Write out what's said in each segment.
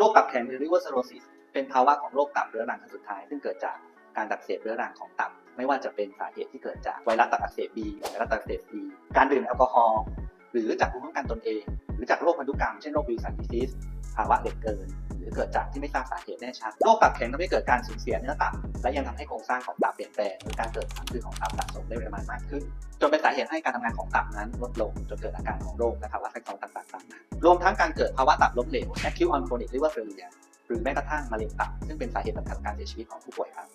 โรคตับแข็งหรือ liver cirrhosis เป็นภาวะของโรคตับเรื้อรังครั้งสุดท้าย ซึ่งเกิดจากการอักเสบเรื้อรังของตับ ไม่ว่าจะเป็นสาเหตุที่เกิดจากไวรัสตับอักเสบบีไวรัสตับอักเสบซีการดื่มแอลกอฮอล์หรือจากภูมิคุ้มกันตนเอง หรือจากโรคพันธุกรรมเช่นโรควิลสันดิซิส ภาวะเด็กเกิน หรือเกิดจากที่ไม่ทราบสาเหตุแน่ชัดโรคตับแข็งทำให้เกิดการสูญเสียเนื้อตับ และยังทำให้โครงสร้างของตับเปลี่ยนแปลงหรือการเกิดผังผืดของตับสะสมได้ปริมาณมากขึ้น จนเป็นสาเหตุให้การทำงานของตับนั้นลดลงจนเกิดอาการของโรคและภาวะแทรกซ้อนต่างๆตามมารวมทั้งการเกิดภาวะตับล้มเหลว acute on chronic liver failure หรือแม้กระทั่งมะเร็งตับซึ่งเป็นสาเหตุสำคัญของการเสียชีวิตของผู้ป่วยครับ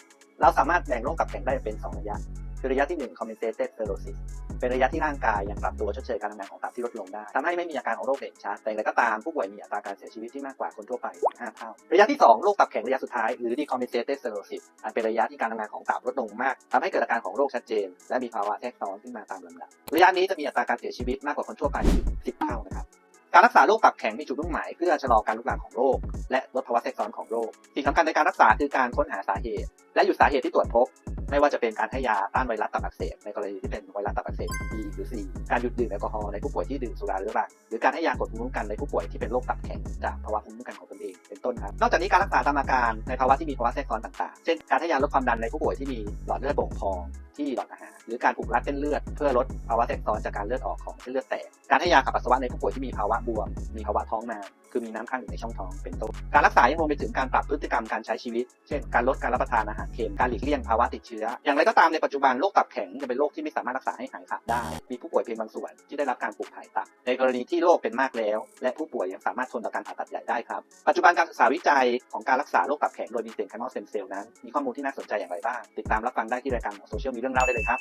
เราสามารถแบ่งโรคตับแข็งได้เป็น 2 ระยะ คือระยะที่ 1 compensated cirrhosis เป็นระยะที่ร่างกายยังปรับตัวชดเชยการทำงานของตับที่ลดลงได้ทำให้ไม่มีอาการของโรคเด่นชัดแต่อย่างไรก็ตามผู้ป่วยมีอัตราการเสียชีวิตที่มากกว่าคนทั่วไปถึง5เท่า ระยะที่ 2 โรคตับแข็งระยะสุดท้าย หรือ decompensated cirrhosis อันเป็นระยะที่การทำงานของตับลดลงมากทำให้เกิดอาการของโรคชัดเจน และมีภาวะแทรกซ้อนขึ้นมาตามลำดับระยะนี้จะมีอัตราการเสียชีวิตมากกว่าคนทั่วไปถึง10 เท่านะครับการรักษาโรคตับแข็งมีจุดมุ่งหมายเพื่อชะลอการลุกลามของโรค และลดภาวะแทรกซ้อนของโรค สิ่งสำคัญในการรักษาคือการค้นหาสาเหตุ และหยุดสาเหตุที่ตรวจพบ ไม่ว่าจะเป็นการให้ยาต้านไวรัสตับอักเสบในกรณีที่เป็นไวรัสตับอักเสบ B หรือ C การหยุดดื่มแอลกอฮอล์ในผู้ป่วยที่ดื่มสุราเรื้อรังหรือการให้ยากดภูมิคุ้มกันในผู้ป่วยที่เป็นโรคตับแข็งจากภาวะภูมิคุ้มกันของตนเองเป็นต้นครับ นอกจากนี้การรักษาตามอาการในภาวะที่มีภาวะแทรกซ้อนต่างๆ เช่น การให้ยาลดความดันในผู้ป่วยที่มีหลอดเลือดโป่งพองที่หลอดอาหารหรือการผูกรัดเส้นเลือดเพื่อลดภาวะแทรกซ้อนจากการเลือดออกของเส้นเลือดแตก การให้ยาขับปัสสาวะในผู้ป่วยที่มีภาวะบวม มีภาวะท้องมา คือมีน้ำข้างอยู่ในช่องท้อง เป็นต้น การรักษายังรวมไปถึงการปรับพฤติกรรมการใช้ชีวิต เช่น การลดการรับประทานอาหารเค็ม การหลีกเลี่ยงภาวะติดเชื้อ อย่างไรก็ตามในปัจจุบันโรคตับแข็งจะเป็นโรคที่ไม่สามารถรักษาให้หายขาดได้ มีผู้ป่วยเพียงบางส่วนที่ได้รับการปลูกถ่ายตับ ในกรณีที่โรคเป็นมากแล้ว และผู้ป่วยยังสามารถทนต่อการผ่าตัดใหญ่ได้ครับ ปัจจุบันการศึกษาวิจัยของการรักษาโรคตับแข็งโดยมีเซนแคมอลเซมเซลล์นั้น มีข้อมูลที่น่าสนใจอย่างไรบ้าง ติดตามรับฟังได้ที่รายการของโซเชียลมีเรื่องเล่าได้เลยครับ